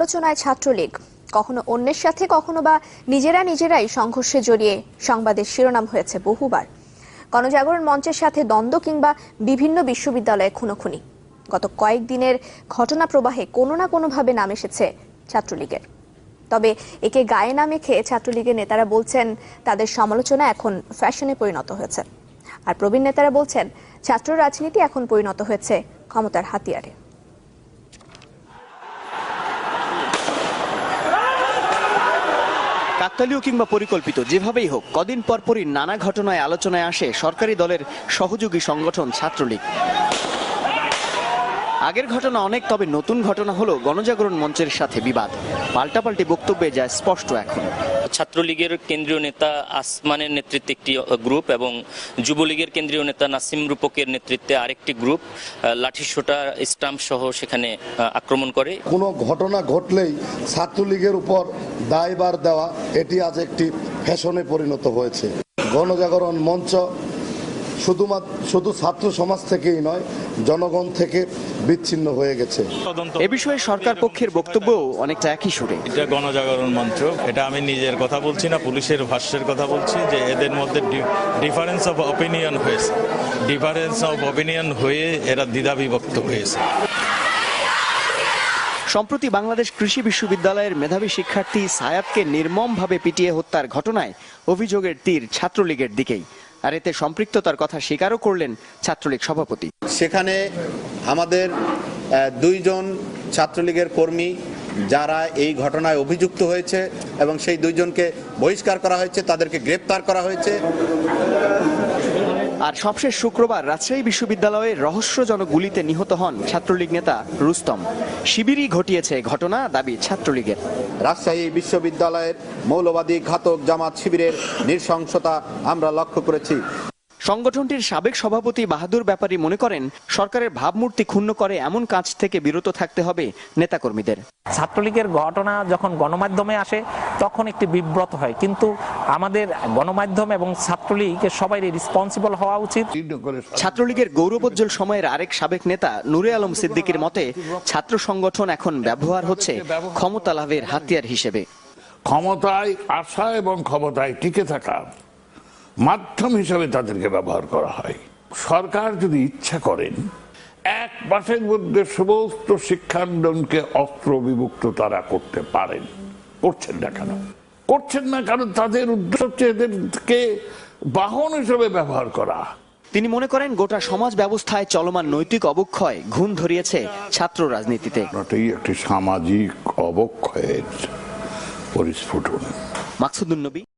আলোচনায় ছাত্রলীগ। কখনো অন্যের সাথে, কখনো বা নিজেরা নিজেরাই সংঘর্ষে জড়িয়ে সংবাদের শিরোনাম হয়েছে বহুবার। গণজাগরণ মঞ্চের সাথে দ্বন্দ্ব কিংবা বিভিন্ন বিশ্ববিদ্যালয়ে খুনোখুনি। গত কয়েকদিনের ঘটনা প্রবাহে কোনো না কোনোভাবে নাম এসেছে ছাত্রলীগের। তবে একে গায়ে না মেখে ছাত্রলীগের নেতারা বলছেন, তাদের সমালোচনা এখন ফ্যাশনে পরিণত হয়েছে। আর প্রবীণ নেতারা বলছেন, ছাত্র রাজনীতি এখন পরিণত হয়েছে ক্ষমতার হাতিয়ারে। কাকতালীয় কিংবা পরিকল্পিত, যেভাবেই হোক, কদিন পরপরই নানা ঘটনায়, আলোচনায় আসে সরকারি দলের সহযোগী সংগঠন ছাত্রলীগ। আগের ঘটনা অনেক তবে নতুন ঘটনা হলো গণজাগরণ মঞ্চের সাথে বিবাদ। পাল্টাপাল্টি বক্তব্যে যায় স্পষ্ট এখন। ছাত্রলীগের কেন্দ্রীয় নেতা আসমানের নেতৃত্বে একটি গ্রুপ এবং যুবলীগের কেন্দ্রীয় নেতা নাসিম রূপকের নেতৃত্বে আরেকটি গ্রুপ লাঠিসোঁটা স্টাম্প সহ সেখানে আক্রমণ করে। কোনো ঘটনা ঘটলেই ছাত্রলীগের উপর দায়বার দেওয়া এটি আজ একটি ফ্যাশনে পরিণত হয়েছে। গণজাগরণ মঞ্চ শুধুমাত্র শুধু ছাত্র সমাজ থেকেই নয় জনগণ থেকে বিচ্ছিন্ন হয়ে গেছে। তদন্ত এ বিষয়ে সরকার পক্ষের বক্তব্যও অনেকটা একই সুরে। এটা গণজাগরণ মঞ্চ এটা আমি নিজের কথা বলছি না পুলিশের ভাষ্যের কথা বলছি যে এদের মধ্যে ডিফারেন্স অফ অপিনিয়ন হয়েছে। ডিফারেন্স অফ অপিনিয়ন হয়ে এরা দ্বিধা বিভক্ত হয়েছে। সম্প্রতি বাংলাদেশ কৃষি বিশ্ববিদ্যালয়ের মেধাবী শিক্ষার্থী সায়াদকে নির্মমভাবে পিটিয়ে হত্যার ঘটনায় অভিযোগের তীর ছাত্রলীগের দিকেই। আর এতে সম্পৃক্ততার কথা স্বীকারও করলেন ছাত্রলীগ সভাপতি। সেখানে আমাদের দুইজন ছাত্রলীগের কর্মী যারা এই ঘটনায় অভিযুক্ত হয়েছে এবং সেই দুইজনকে বহিষ্কার করা হয়েছে তাদেরকে গ্রেপ্তার করা হয়েছে। আর সবশেষ শুক্রবার রাজশাহী বিশ্ববিদ্যালয়ে রহস্যজনক গুলিতে নিহত হন ছাত্রলীগ নেতা রুস্তম। শিবিরই ঘটিয়েছে ঘটনা দাবি ছাত্রলীগের। রাজশাহী বিশ্ববিদ্যালয়ের মৌলবাদী ঘাতক জামাত শিবিরের নৃশংসতা আমরা লক্ষ্য করেছি। সংগঠনটির সাবেক সভাপতি বাহাদুর ব্যাপারী মনে করেন সরকারের ভাবমূর্তি ক্ষুণ্ণ করে এমন কাজ থেকে বিরত থাকতে হবে নেতাকর্মীদের। ছাত্রলীগের ঘটনা যখন গণমাধ্যমে আসে তখন একটি বিব্রত হয়। কিন্তু আমাদের গণমাধ্যম এবং ছাত্রলীগ সবাই রেসপন্সিবল হওয়া উচিত। ছাত্রলীগের গৌরবোজ্জ্বল সময়ের আরেক সাবেক নেতা নুরে আলম সিদ্দিকীর মতে ছাত্র সংগঠন এখন ব্যবহার হচ্ছে ক্ষমতা লাভের হাতিয়ার হিসেবে। ক্ষমতায় আসা এবং ক্ষমতায় টিকে থাকা। মাধ্যম হিসাবে তাদেরকে ব্যবহার করা হয়। সরকার যদি ইচ্ছা করেন এক মাসের মধ্যে সমস্ত শিক্ষাঙ্গনকে অস্ত্র বিমুক্ত তারা করতে পারেন। করছেন না কেন? করছেন না কারণ তাদের উদ্দেশ্য হচ্ছে এদেরকে বাহন হিসেবে ব্যবহার করা। তিনি মনে করেন গোটা সমাজ ব্যবস্থায় চলমান নৈতিক অবক্ষয় ঘুম ধরিয়েছে ছাত্র রাজনীতিতে। একটি সামাজিক অবক্ষয়ের পরিস্ফুটন। মাকসুদুন্নবী